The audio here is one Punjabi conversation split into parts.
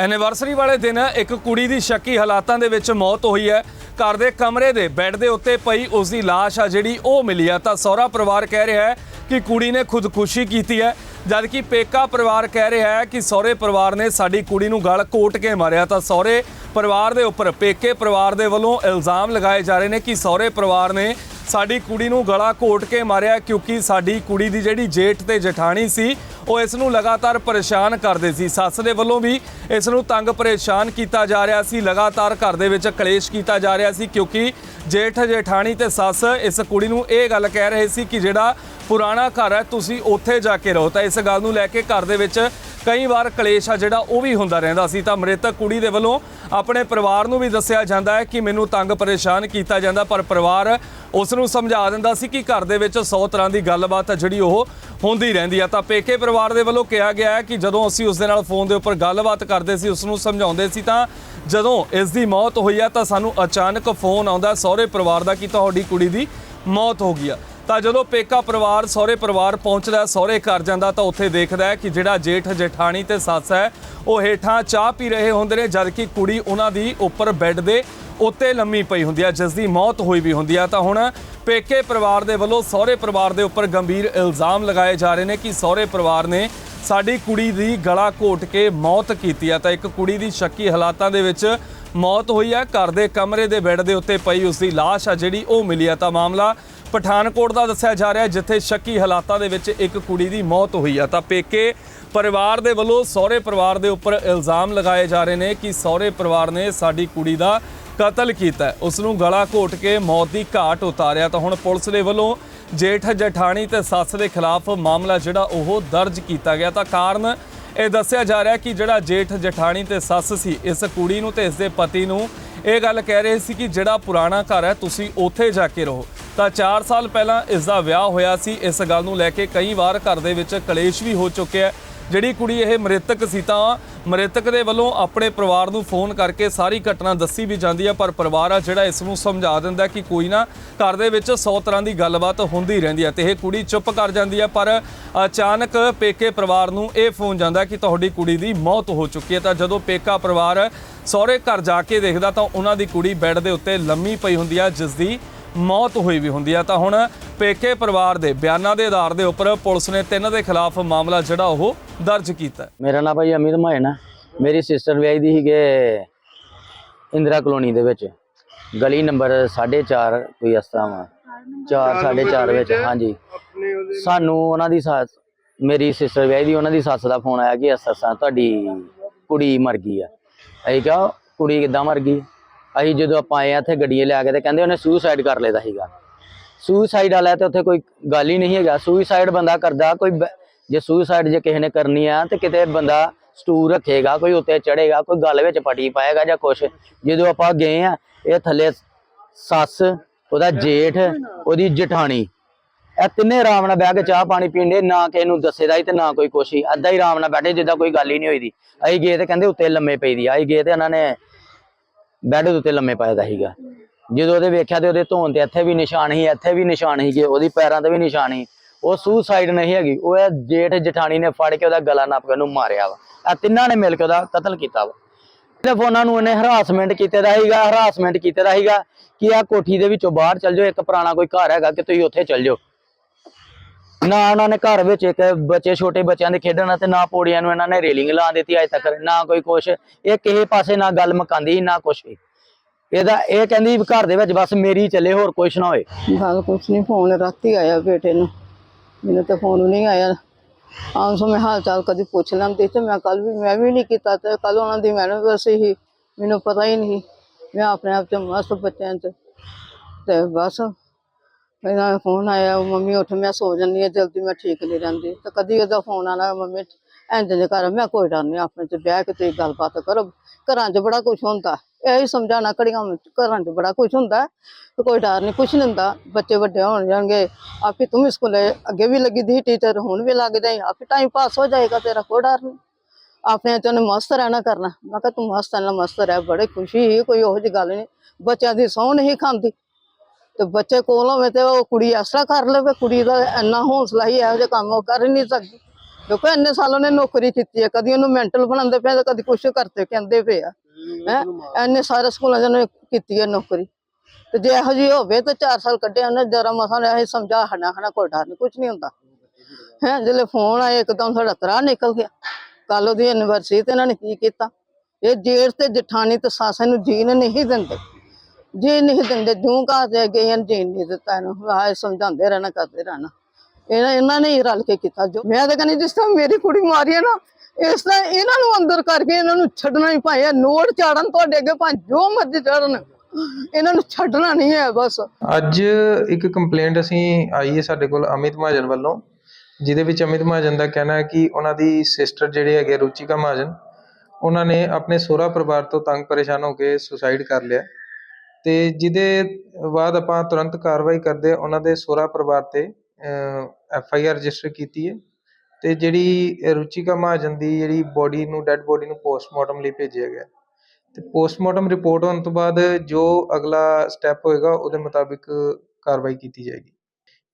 ਐਨੀਵਰਸਰੀ ਵਾਲੇ ਦਿਨ ਇੱਕ ਕੁੜੀ ਦੀ ਸ਼ੱਕੀ ਹਾਲਾਤਾਂ ਦੇ ਵਿੱਚ ਮੌਤ ਹੋਈ ਹੈ। ਘਰ ਦੇ ਕਮਰੇ ਦੇ ਬੈੱਡ ਦੇ ਉੱਤੇ ਪਈ ਉਸ ਦੀ ਲਾਸ਼ ਆ ਜਿਹੜੀ ਉਹ ਮਿਲੀ ਆ। ਤਾਂ ਸਹੁਰਾ ਪਰਿਵਾਰ ਕਹਿ ਰਿਹਾ ਹੈ ਕਿ ਕੁੜੀ ਨੇ ਖੁਦਕੁਸ਼ੀ ਕੀਤੀ ਹੈ। ਜਦਕਿ ਪੇਕਾ ਪਰਿਵਾਰ ਕਹਿ ਰਿਹਾ ਹੈ ਕਿ ਸਹੁਰੇ ਪਰਿਵਾਰ ਨੇ ਸਾਡੀ ਕੁੜੀ ਨੂੰ ਗਲ ਘੋਟ ਕੇ ਮਾਰਿਆ। ਤਾਂ ਸਹੁਰੇ ਪਰਿਵਾਰ ਦੇ ਉੱਪਰ ਪੇਕੇ ਪਰਿਵਾਰ ਦੇ ਵੱਲੋਂ ਇਲਜ਼ਾਮ ਲਗਾਏ ਜਾ ਰਹੇ ਨੇ ਕਿ ਸਹੁਰੇ ਪਰਿਵਾਰ ਨੇ ਸਾਡੀ ਕੁੜੀ ਨੂੰ ਗਲਾ ਘੋਟ ਕੇ ਮਾਰਿਆ ਕਿਉਂਕਿ ਸਾਡੀ ਕੁੜੀ ਦੀ ਜਿਹੜੀ ਜੇਠ ਤੇ ਜਠਾਣੀ ਸੀ, ਉਹ ਇਸ ਨੂੰ ਲਗਾਤਾਰ ਪਰੇਸ਼ਾਨ ਕਰਦੇ ਸੀ। ਸੱਸ ਦੇ ਵੱਲੋਂ ਵੀ ਇਸ ਨੂੰ ਤੰਗ ਪਰੇਸ਼ਾਨ ਕੀਤਾ ਜਾ ਰਿਹਾ ਸੀ, ਲਗਾਤਾਰ ਘਰ ਦੇ ਵਿੱਚ ਕਲੇਸ਼ ਕੀਤਾ ਜਾ ਰਿਹਾ ਸੀ ਕਿਉਂਕਿ ਜੇਠ ਜੇਠਾਣੀ ਤੇ ਸੱਸ, ਇਸ ਕੁੜੀ ਨੂੰ ਇਹ ਗੱਲ ਕਹਿ ਰਹੇ ਸੀ ਕਿ ਜਿਹੜਾ ਪੁਰਾਣਾ ਘਰ ਹੈ, ਤੁਸੀਂ ਉੱਥੇ ਜਾ ਕੇ ਰਹੋ। ਤਾਂ ਇਸ ਗੱਲ ਨੂੰ ਲੈ ਕੇ ਘਰ ਦੇ ਵਿੱਚ ਕਈ ਵਾਰ ਕਲੇਸ਼ ਆ, ਜਿਹੜਾ ਉਹ ਵੀ ਹੁੰਦਾ ਰਹਿੰਦਾ ਸੀ। ਤਾਂ ਮ੍ਰਿਤਕ ਕੁੜੀ ਦੇ ਵੱਲੋਂ ਆਪਣੇ ਪਰਿਵਾਰ ਨੂੰ ਵੀ ਦੱਸਿਆ ਜਾਂਦਾ ਹੈ ਕਿ ਮੈਨੂੰ ਤੰਗ ਪਰੇਸ਼ਾਨ ਕੀਤਾ ਜਾਂਦਾ, ਪਰ ਪਰਿਵਾਰ ਉਸ ਨੂੰ ਸਮਝਾ ਦਿੰਦਾ ਸੀ ਕਿ ਘਰ ਦੇ ਵਿੱਚ 100 ਤਰ੍ਹਾਂ ਦੀ ਗੱਲਬਾਤ ਆ, ਜਿਹੜੀ ਉਹ ਹੁੰਦੀ ਰਹਿੰਦੀ ਆ। ਤਾਂ ਪੇਕੇ ਪਰਿਵਾਰ ਦੇ ਵੱਲੋਂ ਕਿਹਾ ਗਿਆ ਹੈ ਕਿ ਜਦੋਂ ਅਸੀਂ ਉਸ ਦੇ ਨਾਲ ਫੋਨ ਦੇ ਉੱਪਰ ਗੱਲਬਾਤ ਕਰਦੇ ਸੀ, ਉਸ ਨੂੰ ਸਮਝਾਉਂਦੇ ਸੀ, ਤਾਂ ਜਦੋਂ ਇਸ ਦੀ ਮੌਤ ਹੋਈ ਆ, ਤਾਂ ਸਾਨੂੰ ਅਚਾਨਕ ਫੋਨ ਆਉਂਦਾ, ਸਹੁਰੇ ਪਰਿਵਾਰ ਦਾ ਕਿ ਤੁਹਾਡੀ ਕੁੜੀ ਦੀ ਮੌਤ ਹੋ ਗਈ ਆ। ਤਾਂ ਜਦੋਂ ਪੇਕਾ ਪਰਿਵਾਰ, ਸਹੁਰੇ ਪਰਿਵਾਰ ਪਹੁੰਚਦਾ, ਸਹੁਰੇ ਘਰ ਜਾਂਦਾ, ਤਾਂ ਉੱਥੇ ਦੇਖਦਾ ਹੈ ਕਿ ਜਿਹੜਾ ਜੇਠ, ਜੇਠਾਣੀ ਤੇ ਸੱਸ ਹੈ, ਉਹ ਹੇਠਾਂ ਚਾਹ ਪੀ ਰਹੇ ਹੁੰਦੇ ਨੇ, ਜਦਕਿ ਕੁੜੀ ਉਹਨਾਂ ਦੀ ਉੱਪਰ ਬੈੱਡ ਦੇ ਉੱਤੇ ਲੰਮੀ ਪਈ ਹੁੰਦੀ ਹੈ ਜਿਸ ਦੀ ਮੌਤ ਹੋਈ ਵੀ ਹੁੰਦੀ ਹੈ ਤਾਂ ਹੁਣ ਪੇਕੇ ਪਰਿਵਾਰ ਦੇ ਵੱਲੋਂ ਸਹੁਰੇ ਪਰਿਵਾਰ ਦੇ ਉੱਪਰ ਗੰਭੀਰ ਇਲਜ਼ਾਮ ਲਗਾਏ ਜਾ ਰਹੇ ਨੇ ਕਿ ਸਹੁਰੇ ਪਰਿਵਾਰ ਨੇ ਸਾਡੀ ਕੁੜੀ ਦੀ ਗਲਾ ਘੋਟ ਕੇ ਮੌਤ ਕੀਤੀ ਹੈ ਤਾਂ ਇੱਕ ਕੁੜੀ ਦੀ ਸ਼ੱਕੀ ਹਾਲਾਤਾਂ ਦੇ ਵਿੱਚ ਮੌਤ ਹੋਈ ਹੈ ਘਰ ਦੇ ਕਮਰੇ ਦੇ ਬੈੱਡ ਦੇ ਉੱਤੇ ਪਈ ਉਸ ਦੀ ਲਾਸ਼ ਆ, ਜਿਹੜੀ ਉਹ ਮਿਲੀ ਆ। ਤਾਂ ਮਾਮਲਾ ਪਠਾਨਕੋਟ ਦਾ ਦੱਸਿਆ ਜਾ ਰਿਹਾ, ਜਿੱਥੇ ਸ਼ੱਕੀ ਹਾਲਾਤਾਂ ਦੇ ਵਿੱਚ ਇੱਕ ਕੁੜੀ ਦੀ ਮੌਤ ਹੋਈ ਆ। ਤਾਂ ਪੇਕੇ ਪਰਿਵਾਰ ਦੇ ਵੱਲੋਂ ਸਹੁਰੇ ਪਰਿਵਾਰ ਦੇ ਉੱਪਰ ਇਲਜ਼ਾਮ ਲਗਾਏ ਜਾ ਰਹੇ ਨੇ ਕਿ ਸਹੁਰੇ ਪਰਿਵਾਰ ਨੇ ਸਾਡੀ ਕੁੜੀ ਦਾ ਕਤਲ ਕੀਤਾ। ਹੈ। ਉਸ ਨੂੰ ਗਲਾ ਘੋਟ ਕੇ ਮੌਤ ਦੀ ਘਾਟ ਉਤਾਰਿਆ ਤਾਂ ਹੁਣ ਪੁਲਿਸ ਦੇ ਵੱਲੋਂ ਜੇਠ ਜਠਾਣੀ ਤੇ ਸੱਸ ਦੇ ਖਿਲਾਫ ਮਾਮਲਾ ਜਿਹੜਾ ਉਹ ਦਰਜ ਕੀਤਾ ਗਿਆ। ਤਾਂ ਕਾਰਨ ਇਹ ਦੱਸਿਆ ਜਾ ਰਿਹਾ ਕਿ ਜਿਹੜਾ ਜੇਠ ਜਠਾਣੀ ਤੇ ਸੱਸ ਸੀ, ਇਸ ਕੁੜੀ ਨੂੰ ਤੇ ਇਸ ਦੇ ਪਤੀ ਨੂੰ ਇਹ ਗੱਲ ਕਹਿ ਰਹੇ ਸੀ ਕਿ ਜਿਹੜਾ ਪੁਰਾਣਾ ਘਰ ਹੈ, ਤੁਸੀਂ ਉੱਥੇ ਜਾ ਕੇ ਰਹੋ। ਤਾਂ 4 ਸਾਲ ਪਹਿਲਾਂ ਇਸ ਦਾ ਵਿਆਹ ਹੋਇਆ ਸੀ। ਇਸ ਗੱਲ ਨੂੰ ਲੈ ਕੇ ਕਈ ਵਾਰ ਘਰ ਦੇ ਵਿੱਚ ਕਲੇਸ਼ ਵੀ ਹੋ ਚੁੱਕਿਆ ਜਿਹੜੀ ਕੁੜੀ ਇਹ ਮ੍ਰਿਤਕ ਸੀ ਤਾਂ ਮ੍ਰਿਤਕ ਦੇ ਵੱਲੋਂ ਆਪਣੇ ਪਰਿਵਾਰ ਨੂੰ ਫੋਨ ਕਰਕੇ ਸਾਰੀ ਘਟਨਾ ਦੱਸੀ ਵੀ ਜਾਂਦੀ ਹੈ ਪਰ ਪਰਿਵਾਰ ਆ ਜਿਹੜਾ ਇਸ ਨੂੰ ਸਮਝਾ ਦਿੰਦਾ ਕਿ ਕੋਈ ਨਾ ਘਰ ਦੇ ਵਿੱਚ 100 ਤਰ੍ਹਾਂ ਦੀ ਗੱਲਬਾਤ ਹੁੰਦੀ ਰਹਿੰਦੀ ਹੈ ਤੇ ਇਹ ਕੁੜੀ ਚੁੱਪ ਕਰ ਜਾਂਦੀ ਹੈ ਪਰ ਅਚਾਨਕ ਪੇਕੇ ਪਰਿਵਾਰ ਨੂੰ ਇਹ ਫੋਨ ਜਾਂਦਾ ਕਿ ਤੁਹਾਡੀ ਕੁੜੀ ਦੀ ਮੌਤ ਹੋ ਚੁੱਕੀ ਹੈ ਤਾਂ ਜਦੋਂ ਪੇਕਾ ਪਰਿਵਾਰ ਸਹੁਰੇ ਘਰ ਜਾ ਕੇ ਦੇਖਦਾ ਤਾਂ ਉਹਨਾਂ ਦੀ ਕੁੜੀ ਬੈੱਡ ਦੇ ਉੱਤੇ ਲੰਮੀ ਪਈ ਹੁੰਦੀ ਹੈ ਜਿਸ ਦੀ ਮੌਤ ਹੋਈ ਵੀ ਹੁੰਦੀ ਆ। ਤਾਂ ਹੁਣ ਪੇਕੇ ਪਰਿਵਾਰ ਦੇ ਬਿਆਨਾਂ ਦੇ ਆਧਾਰ ਦੇ ਉੱਪਰ ਪੁਲਿਸ ਨੇ ਤਿੰਨ ਦੇ ਖਿਲਾਫ ਮਾਮਲਾ ਜਿਹੜਾ ਉਹ ਦਰਜ ਕੀਤਾ। ਮੇਰਾ ਨਾਮ ਭਾਈ ਅਮਿਤ ਮਾਇਨ ਹੈ। ਮੇਰੀ ਸਿਸਟਰ ਵਿਆਹੀ ਦੀ ਸੀਗੇ ਇੰਦਰਾ ਕਲੋਨੀ ਦੇ ਵਿੱਚ। ਗਲੀ ਨੰਬਰ 4.5 ਕੋਈ ਇਸ ਤਰ੍ਹਾਂ ਵਾ 4 4.5 ਵਿੱਚ ਹਾਂਜੀ। ਸਾਨੂੰ ਉਹਨਾਂ ਦੀ ਸੱਸ ਮੇਰੀ ਸਿਸਟਰ ਵਿਆਹੀ ਦੀ ਉਹਨਾਂ ਦੀ ਸੱਸ ਦਾ ਫੋਨ ਆਇਆ ਕਿ ਅਸਾਂ ਤੁਹਾਡੀ ਕੁੜੀ ਮਰ ਗਈ ਆ। ਅਸੀਂ ਕਿਹਾ ਕੁੜੀ ਕਿੱਦਾਂ ਮਰ ਗਈ? ਅਸੀਂ ਜਦੋਂ ਆਪਾਂ ਆਏ ਆ ਇੱਥੇ ਗੱਡੀਆਂ ਲਿਆ ਕੇ ਤੇ ਕਹਿੰਦੇ ਉਹਨੇ ਸੁਸਾਈਡ ਕਰ ਲਿਆ ਸੀਗਾ। ਸੁਸਾਈਡ ਵਾਲਾ ਤੇ ਉੱਥੇ ਕੋਈ ਗੱਲ ਹੀ ਨਹੀਂ ਹੈਗਾ। ਸੁਸਾਈਡ ਬੰਦਾ ਕਰਦਾ ਕੋਈ ਜੇ ਸੁਸਾਈਡ ਜੇ ਕਿਸੇ ਨੇ ਕਰਨੀ ਆ, ਤੇ ਕਿਤੇ ਬੰਦਾ ਸਟੂ ਰੱਖੇਗਾ, ਕੋਈ ਉੱਤੇ ਚੜੇਗਾ ਕੋਈ ਗੱਲ ਵਿੱਚ ਪਟੀ ਪਾਏਗਾ ਜਾਂ ਕੁਛ। ਜਦੋਂ ਆਪਾਂ ਗਏ ਆ, ਇਹ ਥੱਲੇ ਸੱਸ, ਉਹਦਾ ਜੇਠ, ਉਹਦੀ ਜਠਾਣੀ। ਇਹ ਤਿੰਨੇ ਆਰਾਮ ਨਾਲ ਬਹਿ ਕੇ ਚਾਹ ਪਾਣੀ ਪੀਂਦੇ, ਨਾ ਕਿਸੇ ਨੂੰ ਦੱਸੇਦਾ ਹੀ ਤੇ ਨਾ ਕੋਈ ਕੁਛ ਹੀ। ਅੱਧਾ ਹੀ ਆਰਾਮ ਨਾਲ ਬੈਠੇ, ਜਿੱਦਾਂ ਕੋਈ ਗੱਲ ਹੀ ਨਹੀਂ ਹੋਈ ਦੀ। ਅਸੀਂ ਗਏ ਤੇ ਕਹਿੰਦੇ ਉੱਤੇ ਲੰਮੇ ਪਈ ਦੀ ਅਸੀਂ ਗਏ ਤੇ ਇਹਨਾਂ ਨੇ ਬੈੱਡ ਦੇ ਉੱਤੇ ਲੰਮੇ ਪਾਇਆ ਦਾ ਸੀਗਾ। ਜਦੋਂ ਉਹਦੇ ਵੇਖਿਆ ਤੇ ਉਹਦੇ ਧੋਣ ਤੇ ਇੱਥੇ ਵੀ ਨਿਸ਼ਾਨ ਸੀ, ਇੱਥੇ ਵੀ ਨਿਸ਼ਾਨ ਸੀਗੇ, ਉਹਦੀ ਪੈਰਾਂ ਤੇ ਵੀ ਨਿਸ਼ਾਨ ਸੀ। ਉਹ ਸੁਸਾਈਡ ਨਹੀਂ ਹੈਗੀ, ਉਹ ਇਹ ਜੇਠ ਜਠਾਣੀ ਨੇ ਫੜ ਕੇ ਉਹਦਾ ਗਲਾ ਨੱਪ ਕੇ ਉਹਨੂੰ ਮਾਰਿਆ ਵਾ। ਆ ਤਿੰਨਾਂ ਨੇ ਮਿਲ ਕੇ ਉਹਦਾ ਕਤਲ ਕੀਤਾ ਵਾ। ਤੇ ਫੋਨਾਂ ਨੂੰ ਉਹਨੇ ਹਰਾਸਮੈਂਟ ਕੀਤੇ ਦਾ ਸੀਗਾ ਹਰਾਸਮੈਂਟ ਕੀਤੇ ਦਾ ਸੀਗਾ ਕਿ ਆ ਕੋਠੀ ਦੇ ਵਿੱਚੋਂ ਬਾਹਰ ਚੱਲ ਜਾਓ, ਇੱਕ ਪੁਰਾਣਾ ਕੋਈ ਘਰ ਹੈਗਾ ਕਿ ਤੁਸੀਂ ਉੱਥੇ ਚੱਲ ਜਾਓ। ਨਾ ਉਹਨਾਂ ਨੇ ਘਰ ਵਿੱਚ ਇੱਕ ਬੱਚੇ, ਛੋਟੇ ਬੱਚਿਆਂ ਦੇ ਖੇਡਣ ਤੇ ਨਾ ਪੌੜੀਆਂ ਨੂੰ ਇਹਨਾਂ ਨੇ ਰੇਲਿੰਗ ਲਾ ਦਿੱਤੀ ਅਜੇ ਤੱਕ, ਨਾ ਕੋਈ ਕੁਛ। ਇਹ ਕਿਸੇ ਪਾਸੇ ਨਾ ਗੱਲ ਮਕਾਂਦੀ ਨਾ ਕੁਛ ਵੀ। ਇਹਦਾ, ਇਹ ਕਹਿੰਦੀ ਘਰ ਦੇ ਵਿੱਚ ਬਸ ਮੇਰੀ ਚੱਲੇ, ਹੋਰ ਕੁਛ ਨਾ ਹੋਏ। ਗੱਲ ਕੁਛ ਨਹੀਂ ਫੋਨ ਰਾਤੀ ਆਇਆ ਬੇਟੇ ਨੂੰ। ਮੈਨੂੰ ਤਾਂ ਫੋਨ ਵੀ ਨਹੀਂ ਆਇਆ। ਆਮ ਸੋ ਮੈਂ ਹਾਲ ਚਾਲ ਕਦੀ ਪੁੱਛ ਲੈਂਦੀ ਤੇ ਮੈਂ ਕੱਲ ਵੀ, ਮੈਂ ਵੀ ਨਹੀਂ ਕੀਤਾ ਤੇ ਕੱਲ ਉਹਨਾਂ ਦੀ ਮੈਡਮ ਵੈਸੇ ਹੀ ਮੈਨੂੰ ਪਤਾ ਹੀ ਨਹੀਂ। ਮੈਂ ਆਪਣੇ ਆਪ ਚ ਮਸਤ ਬੱਚਿਆਂ ਚ ਤੇ ਬਸ ਮੇਰਾ ਫੋਨ ਆਇਆ ਮੰਮੀ ਉੱਠ ਮੈਂ ਸੋ ਜੰਨੀ ਆ ਜਲਦੀ ਮੈਂ ਠੀਕ ਨਹੀਂ ਰਹਿੰਦੀ। ਤੇ ਕਦੀ ਉਹਦਾ ਫੋਨ ਆਣਾ ਮੰਮੀ ਇੰਜ ਦੇ ਕਰ, ਮੈਂ ਕੋਈ ਡਰ ਨਹੀਂ ਆਪਣੇ ਚ ਬਹਿ ਕੇ ਤੁਸੀਂ ਗੱਲਬਾਤ ਕਰੋ। ਘਰਾਂ 'ਚ ਬੜਾ ਕੁਝ ਹੁੰਦਾ। ਇਹੀ ਹੀ ਸਮਝਾਉਣਾ ਘੜੀਆਂ ਘਰਾਂ 'ਚ ਬੜਾ ਕੁਝ ਹੁੰਦਾ। ਤੇ ਕੋਈ ਡਰ ਨਹੀਂ ਕੁਛ ਨਹੀਂ ਹੁੰਦਾ। ਬੱਚੇ ਵੱਡੇ ਹੋਣ ਜਾਣਗੇ ਆਪੇ ਤੂੰ ਵੀ ਸਕੂਲੇ ਅੱਗੇ ਵੀ ਲੱਗੀ ਦੀ, ਟੀਚਰ ਹੁਣ ਵੀ ਲੱਗ ਜਾਏ। ਆਪੇ ਟਾਈਮ ਪਾਸ ਹੋ ਜਾਏਗਾ, ਤੇਰਾ ਕੋਈ ਡਰ ਨਹੀਂ ਆਪਣੇ ਚ ਉਹਨੇ ਮਸਤ ਰਹਿਣਾ ਕਰਨਾ। ਮੈਂ ਕਿਹਾ ਤੂੰ ਮਸਤ ਰਹਿਣਾ ਮਸਤ ਰਹਿ, ਬੜੇ ਖੁਸ਼ੀ ਹੀ ਕੋਈ ਉਹੋ ਜਿਹੀ ਗੱਲ ਨਹੀਂ ਬੱਚਿਆਂ ਦੀ ਸਹੁੰ ਨਹੀਂ ਖਾਂਦੀ। ਤੇ ਬੱਚੇ ਕੋਲ ਹੋਵੇ ਤੇ ਉਹ ਕੁੜੀ ਇਸ ਤਰ੍ਹਾਂ ਕਰ ਲਵੇ। ਕੁੜੀ ਦਾ ਇੰਨਾ ਹੌਸਲਾ ਹੀ ਇਹੋ ਜਿਹੇ ਕੰਮ ਉਹ ਕਰ ਹੀ ਨਹੀਂ ਸਕਦੀ। ਕਿਉਂਕਿ ਇੰਨੇ ਸਾਲ ਉਹਨੇ ਨੌਕਰੀ ਕੀਤੀ ਹੈ ਕਦੀ ਉਹਨੂੰ ਮੈਂਟਲ ਬਣਾਉਂਦੇ ਪਏ ਤੇ ਕਦੀ ਕੁਛ ਕਰਤੇ ਕਹਿੰਦੇ ਪਏ ਆ। ਹੈ ਇੰਨੇ ਸਾਰੇ ਸਕੂਲਾਂ ਉਹਨੇ ਕੀਤੀ ਹੈ ਨੌਕਰੀ। ਤੇ ਜੇ ਇਹੋ ਜਿਹੀ ਹੋਵੇ ਤਾਂ 4 ਸਾਲ ਕੱਢਿਆ ਉਹਨੇ ਜਰਾ ਮਸਾਂ ਨੇ ਇਹ ਸਮਝਾ ਹਣਾ ਹਣਾ ਕੋਈ ਡਰ ਨਹੀਂ ਕੁਝ ਨਹੀਂ ਹੁੰਦਾ। ਹੈ ਜਦੋਂ ਫੋਨ ਆਇਆ ਇੱਕਦਮ ਸਾਡਾ ਤਰਾ ਨਿਕਲ ਗਿਆ। ਕੱਲ ਉਹਦੀ ਐਨਵਰਸਰੀ ਤੇ ਇਹਨਾਂ ਨੇ ਕੀ ਕੀਤਾ? ਇਹ ਜੇਠ ਤੇ ਜਠਾਣੀ ਤੇ ਸੱਸ ਨੂੰ ਜੀਣ ਨਹੀਂ ਦਿੰਦੇ। ਜੀ ਨਹੀਂ ਦਿੰਦੇ ਜੂੰ ਕਾ ਦੇ ਗਏ ਹਨ ਜੀ ਨਹੀਂ ਦਿੱਤਾ ਇਹਨੂੰ। ਆਏ ਸਮਝਾਉਂਦੇ ਰਹਿਣਾ ਕਰਦੇ ਰਹਿਣਾ। ਇਹਨਾਂ ਇਹਨਾਂ ਨੇ ਹੀ ਰਲ ਕੇ ਕੀਤਾ। ਜੋ ਮੈਂ ਤਾਂ ਕਹਿੰਦੀ ਜਿਸ ਤਰ੍ਹਾਂ ਮੇਰੀ ਕੁੜੀ ਮਾਰੀ ਹੈ ਨਾ, ਇਸ ਤਰ੍ਹਾਂ ਇਹਨਾਂ ਨੂੰ ਅੰਦਰ ਕਰਕੇ ਇਹਨਾਂ ਨੂੰ ਛੱਡਣਾ ਹੀ ਭਾਵੇਂ ਨੋਟ ਚਾੜਨ ਤੁਹਾਡੇ ਅੱਗੇ ਭਾਵੇਂ ਜੋ ਮਰਜ਼ੀ ਚੜਨ, ਇਹਨਾਂ ਨੂੰ ਛੱਡਣਾ ਨਹੀਂ ਹੈ ਬਸ। ਅੱਜ ਇੱਕ ਕੰਪਲੇਂਟ ਅਸੀਂ ਆਈ ਹੈ ਸਾਡੇ ਕੋਲ ਅਮਿਤ ਮਹਾਜਨ ਵੱਲੋਂ, ਜਿਹਦੇ ਵਿੱਚ ਅਮਿਤ ਮਹਾਜਨ ਦਾ ਕਹਿਣਾ ਹੈ ਕਿ ਉਹਨਾਂ ਦੀ ਸਿਸਟਰ ਜਿਹੜੇ ਹੈਗੇ ਰੁਚਿਕਾ ਮਹਾਜਨ, ਉਹਨਾਂ ਨੇ ਆਪਣੇ ਸੋਹਰਾ ਪਰਿਵਾਰ ਤੋਂ ਤੰਗ ਪਰੇਸ਼ਾਨ ਹੋ ਕੇ ਸੁਸਾਈਡ ਕਰ ਲਿਆ। ਤੇ ਜਿਹਦੇ ਬਾਅਦ ਆਪਾਂ ਤੁਰੰਤ ਕਾਰਵਾਈ ਕਰਦੇ ਉਹਨਾਂ ਦੇ ਸੋਹਰਾ ਪਰਿਵਾਰ ਤੇ ਐਫ ਆਈ ਆਰ ਰਜਿਸਟਰ ਕੀਤੀ ਹੈ ਅਤੇ ਜਿਹੜੀ ਇਹ ਰੁਚਿਕਾ ਮਹਾਜਨ ਦੀ ਜਿਹੜੀ ਬੋਡੀ ਨੂੰ ਡੈੱਡ ਬੋਡੀ ਨੂੰ ਪੋਸਟਮਾਰਟਮ ਲਈ ਭੇਜਿਆ ਗਿਆ ਅਤੇ ਪੋਸਟਮਾਰਟਮ ਰਿਪੋਰਟ ਹੋਣ ਤੋਂ ਬਾਅਦ ਜੋ ਅਗਲਾ ਸਟੈਪ ਹੋਏਗਾ ਉਹਦੇ ਮੁਤਾਬਿਕ ਕਾਰਵਾਈ ਕੀਤੀ ਜਾਏਗੀ।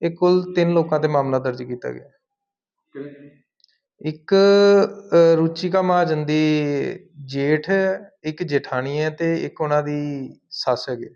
ਇਹ ਕੁੱਲ ਤਿੰਨ ਲੋਕਾਂ ਤੇ ਮਾਮਲਾ ਦਰਜ ਕੀਤਾ ਗਿਆ ਇੱਕ ਅ, ਰੁਚਿਕਾ ਮਹਾਜਨ ਦੀ ਜੇਠ ਹੈ ਇੱਕ ਜੇਠਾਣੀ ਹੈ ਅਤੇ ਇੱਕ ਉਹਨਾਂ ਦੀ ਸੱਸ ਹੈਗੇ।